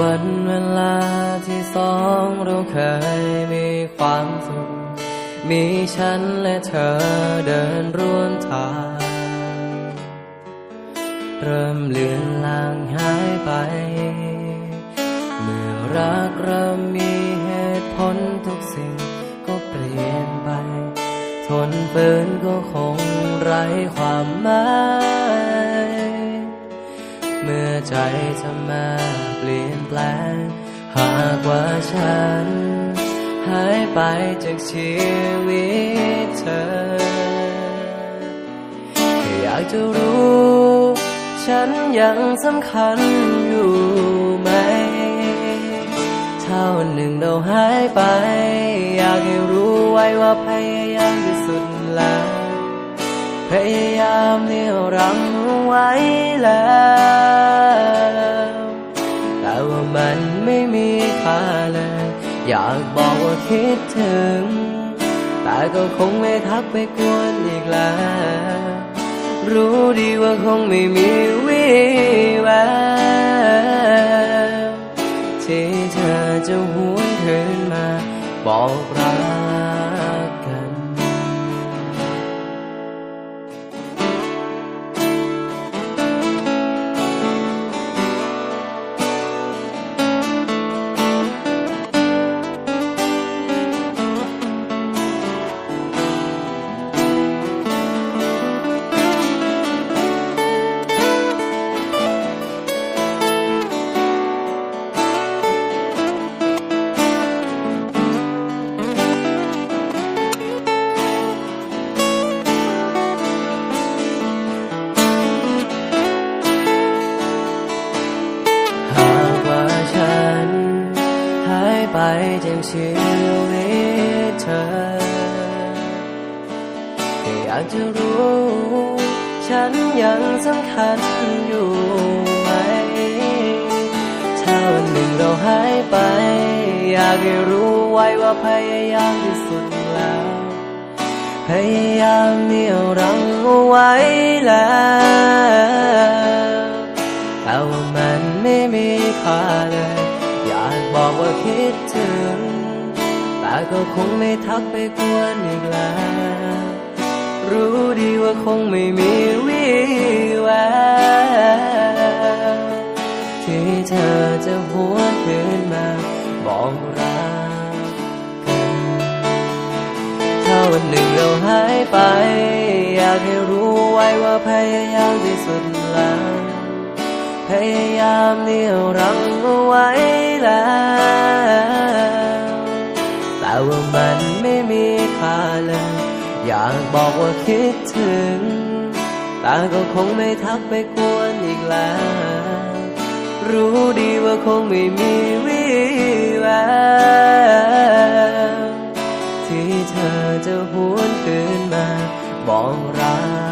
วันเวลาที่สองเราเคยมีความสุข มีฉันและเธอเดินร่วมทาง เริ่มเลือนลางหายไป เมื่อรักเริ่มมีเหตุผลทุกสิ่งก็เปลี่ยนไป ทนฝืนก็คงไร้ความหมาย ใจเธอมาเปลี่ยนแปลง หากว่าฉัน หายไปจากชีวิตเธอ อยากจะรู้ ฉันยังสำคัญอยู่ไหมถ้าวันหนึ่งเราหายไป อยากให้รู้ไว้ว่าพยายามที่สุดแล้ว พยายามเหนี่ยวรั้งไว้แล้ว อยากบอกว่าคิดถึง แต่ก็คงไม่ทักไปกวนอีกแล้ว รู้ดีว่าคงไม่มีวี่แววที่เธอจะหวนคืนมาบอกรักายไปจากชีวิตเธอแค่อยากจะรู้ ฉันยังสำคัญอยู่ไหม ถ้าวันหนึ่งเราหายไป อยากให้รู้ไว้ว่าพยายามที่สุดแล้ว พยายามเนี่ยวรังเอาไว้แล้วแต่ว่ามันไม่มีค่าเลย บอกว่าคิดถึง แต่ก็คงไม่ทักไปกวนอีกแล้ว รู้ดีว่าคงไม่มีวี่แววที่เธอจะหวนคืนมาบอกรักกันถ้าวันหนึ่งเราหายไป อยากให้รู้ไว้ว่าพยายามที่สุดแล้วพยายามเหนี่ยวรั้งเอาไว้ แล้วแต่ว่ามันไม่มีค่าเลย อยากบอกว่าคิดถึง แต่ก็คงไม่ทักไปกวนอีกแล้ว รู้ดีว่าคงไม่มีวี่แววที่เธอจะหวนคืนมาบอกรัก